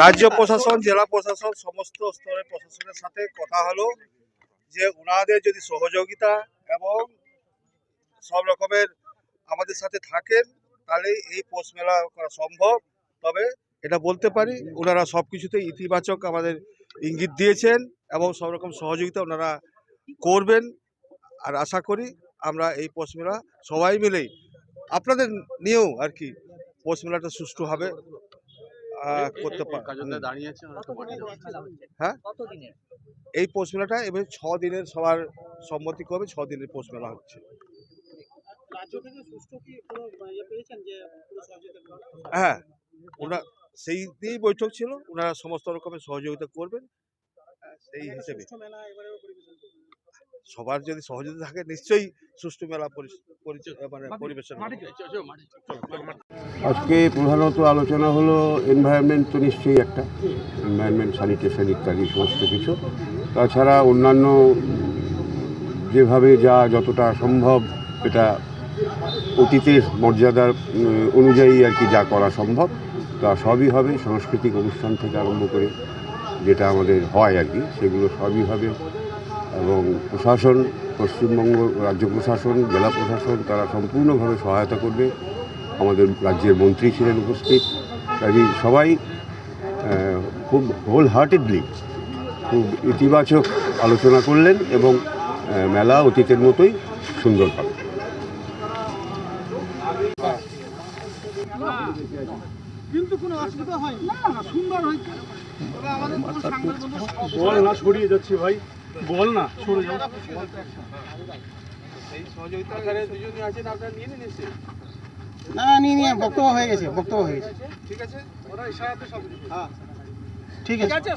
রাজ্য প্রশাসন জেলা প্রশাসন সমস্ত স্তরের প্রশাসনের সাথে কথা হলো যে ওনাদের যদি সহযোগিতা এবং সব রকমের আমাদের সাথে থাকেন তাহলে এই পৌষ মেলা করা সম্ভব। তবে এটা বলতে পারি ওনারা সব কিছুতে ইতিবাচক আমাদের ইঙ্গিত দিয়েছেন এবং সব রকম সহযোগিতা ওনারা করবেন। আর আশা করি আমরা এই পোষ মেলা সবাই মিলেই আপনাদের নিয়েও আর কি পৌষ মেলাটা সুষ্ঠুভাবে আহ, করতে হ্যাঁ? এই পৌষ মেলাটা এবার ছ দিনের সবার সম্মতি করবে ছ দিনের পৌষ মেলা হচ্ছে। রাজ্য থেকে সুষ্ঠু কি কোনো ইয়ে? হ্যাঁ ওনা সেই দিয়েই বৈঠক ছিল। ওনারা সমস্ত রকমের সহযোগিতা করবেন। সেই হিসেবে। সবার যদি সহযোগিতা থাকে নিশ্চয়ই সুষ্ঠু মেলা মানে পরিবেশন আজকে প্রধানত আলোচনা হলো এনভায়রনমেন্ট তো নিশ্চয়ই একটা এনভায়রনমেন্ট স্যানিটেশন ইত্যাদি সমস্ত কিছু। তাছাড়া অন্যান্য যেভাবে যা যতটা সম্ভব এটা অতীতের মর্যাদার অনুযায়ী আর কি যা করা সম্ভব তা সবই হবে সাংস্কৃতিক অনুষ্ঠান থেকে আরম্ভ করে যেটা আমাদের হয় আর কি সেগুলো সবই হবে। এবং প্রশাসন পশ্চিমবঙ্গ রাজ্য প্রশাসন জেলা প্রশাসন তারা সম্পূর্ণভাবে সহায়তা করবে। আমাদের রাজ্যের মন্ত্রী ছিলেন উপস্থিত। কাজেই সবাই খুব হোল হার্টেডলি খুব ইতিবাচক আলোচনা করলেন এবং মেলা অতীতের মতোই সুন্দর পাবে। কিন্তু কোনো অসুবিধা হয়? না সুন্দর হয়েছে তবে আমাদের বল না সরিয়ে যাচ্ছি ভাই। বল না সরে যাও। না না, নিয়ে নিয়ে বক্তব্য হয়ে গেছে বক্তব্য হয়ে গেছে। ঠিক আছে? হ্যাঁ। ঠিক আছে।